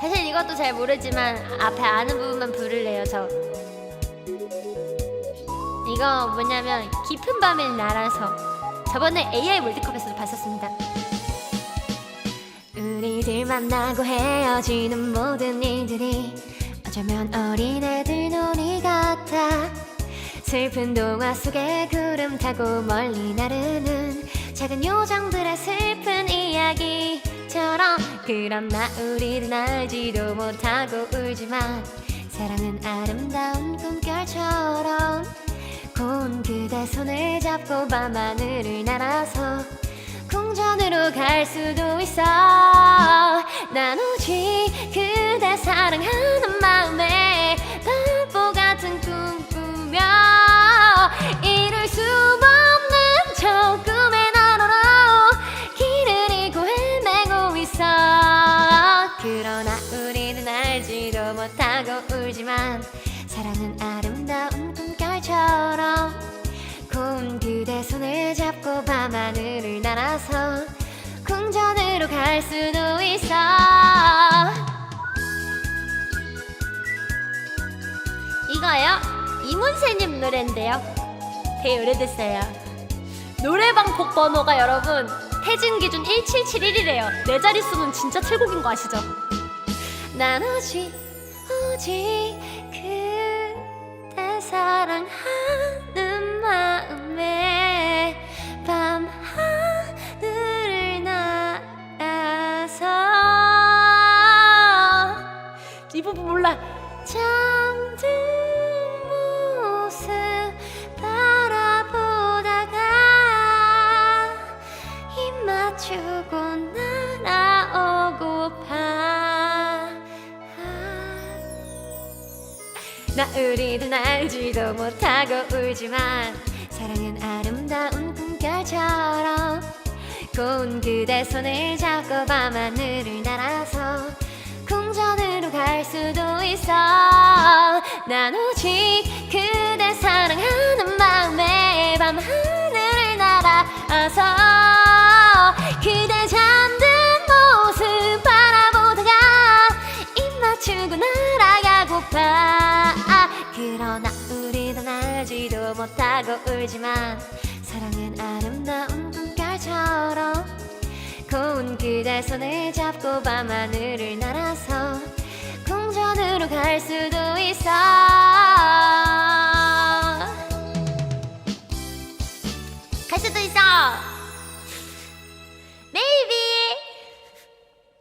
사실 이것도 잘 모르지만 앞에 아는 부분만 부를래요 저. 이거 뭐냐면 깊은 밤을 날아서 저번에 AI 월드컵에서도 봤었습니다. 우리들 만나고 헤어지는 모든 일들이 어쩌면 어린애들 놀이 같아. 슬픈 동화 속에 구름 타고 멀리 나르는 작은 요정들의 슬 픈 이야기처럼 그러나 우리는 알지도 못하고 울지만 사랑은 아름다운 꿈결처럼 고운 그대 손을 잡고 밤하늘을 날아서 궁전으로 갈 수도 있어 그러나 우리는 알지도 못하고 울지만 사랑은 아름다운 꿈결처럼 고운 그대 손을 잡고 밤하늘을 날아서 궁전으로 갈 수도 있어. 이거요? 이문세님 노래인데요. 되게 오래됐어요. 노래방 곡 번호가 여러분 태진 기준 1771이래요. 네 자릿수는 진짜 최고인 거 아시죠? 난 오직 오직 그대 사랑하는 마음에 밤 하늘을 날아서. 이 부분 몰라. 잠든 모습 바라보다가 입 맞추고 날 나 우리는 알지도 못하고 울지만 사랑은 아름다운 꿈결처럼 고운 그대 손을 잡고 밤하늘을 날아서 궁전으로 갈 수도 있어. 난 오직 그대 사랑하는 마음에 밤하늘을 날아서 못하고 울지만 사랑은 아름다운 꿈결처럼 고운 그대 손을 잡고 밤하늘을 날아서 궁전으로 갈 수도 있어. 갈 수도 있어.